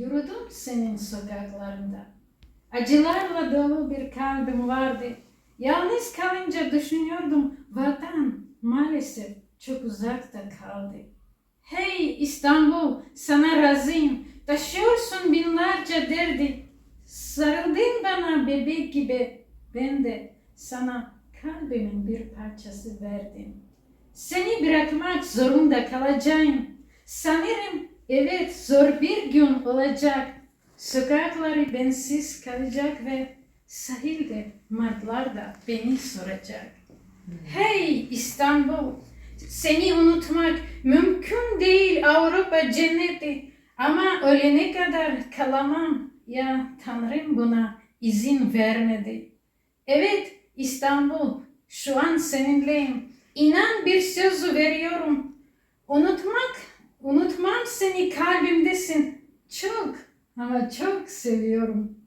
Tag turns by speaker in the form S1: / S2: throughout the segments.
S1: Yürüdüm senin sokaklarında. Acılarla dolu bir kalbim vardı. Yalnız kalınca düşünüyordum vatan maalesef çok uzakta kaldı. Hey İstanbul sana razıyım. Taşıyorsun binlerce derdi. Sarıldın bana bebek gibi. Ben de sana kalbimin bir parçası verdim. Seni bırakmak zorunda kalacağım. Sanırım evet zor bir gün olacak. Sokakları bensiz kalacak ve sahilde martlar da beni soracak. Hey İstanbul, seni unutmak mümkün değil Avrupa cenneti. Ama ölene kadar kalamam. Ya Tanrım buna izin vermedi. Evet İstanbul, şu an seninleyim. İnan bir sözü veriyorum. Unutmak, seni kalbimdesin. Çok ama çok seviyorum.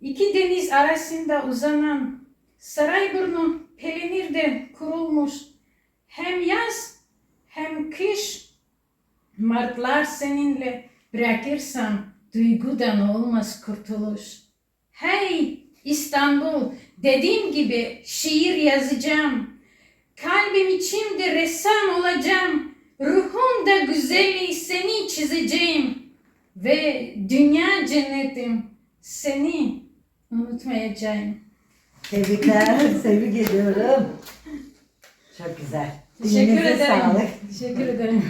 S1: İki deniz arasında uzanan Sarayburnu Pelinir'de kurulmuş. Hem yaz hem kış Martlar seninle bırakırsam duygudan olmaz kurtuluş. Hey İstanbul dediğim gibi şiir yazacağım. Kalbim içimde ressam olacağım. Ve dünya cennetim seni unutmayacağım.
S2: Tebrikler, tebrik ediyorum. Çok güzel.
S1: Teşekkür
S2: Dilinize
S1: ederim.
S2: sağlık.
S1: Teşekkür ederim.